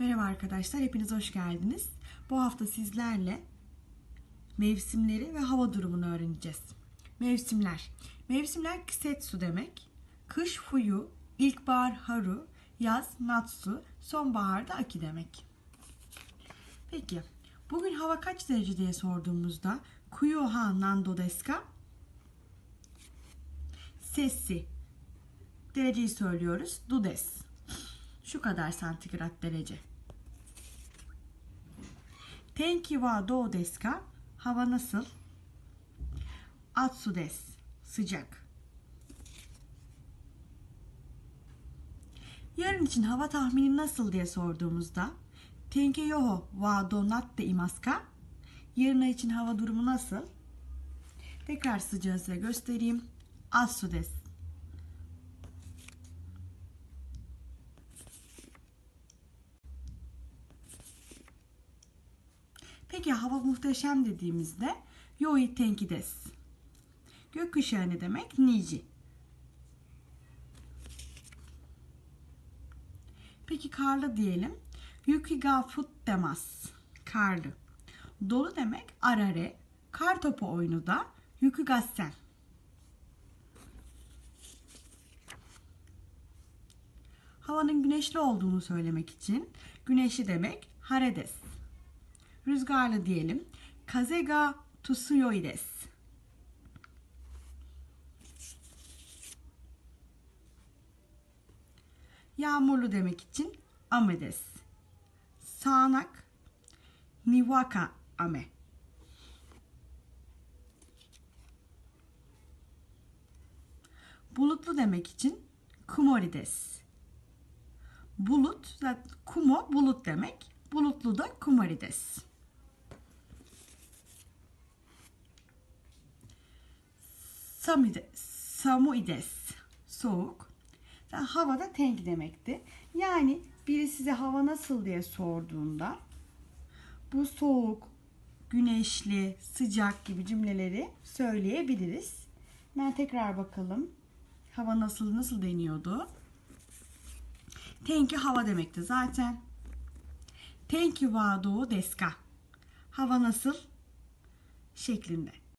Merhaba arkadaşlar, hepiniz hoş geldiniz. Bu hafta sizlerle mevsimleri ve hava durumunu öğreneceğiz. Mevsimler. Mevsimler kisetsu demek. Kış fuyu, ilkbahar haru, yaz natsu, sonbaharda aki demek. Peki, bugün hava kaç derece diye sorduğumuzda kuyo ha nando desu ka? Sessi. Dereceyi söylüyoruz. Du des. Şu kadar santigrat derece. Tenki wa dou desu? Hava nasıl? Atsu des. Sıcak. Yarın için hava tahmini nasıl diye sorduğumuzda Tenki yoho wa do natte imasu ka? Yarın için hava durumu nasıl? Tekrar sıcağı size göstereyim. Atsu des. Peki hava muhteşem dediğimizde yoi tenki des. Gökkuşağı ne demek? Niji. Peki karlı diyelim. Yuki ga futtemasu. Karlı. Dolu demek arare. Kar topu oyunu da yuki gassen. Havanın güneşli olduğunu söylemek için güneşli demek haredes. Rüzgarlı diyelim. Kaze ga tsuyoi desu. Yağmurlu demek için ame desu. Sağanak niwaka ame. Bulutlu demek için kumori desu. Bulut, kumo bulut demek. Bulutlu da kumori desu. Samuides. Soğuk. Havada tenki demekti. Yani biri size hava nasıl diye sorduğunda bu soğuk, güneşli, sıcak gibi cümleleri söyleyebiliriz. Ben tekrar bakalım. Hava nasıl nasıl deniyordu? Tenki hava demekti zaten. Tenki wa do desu ka? Hava nasıl? Şeklinde.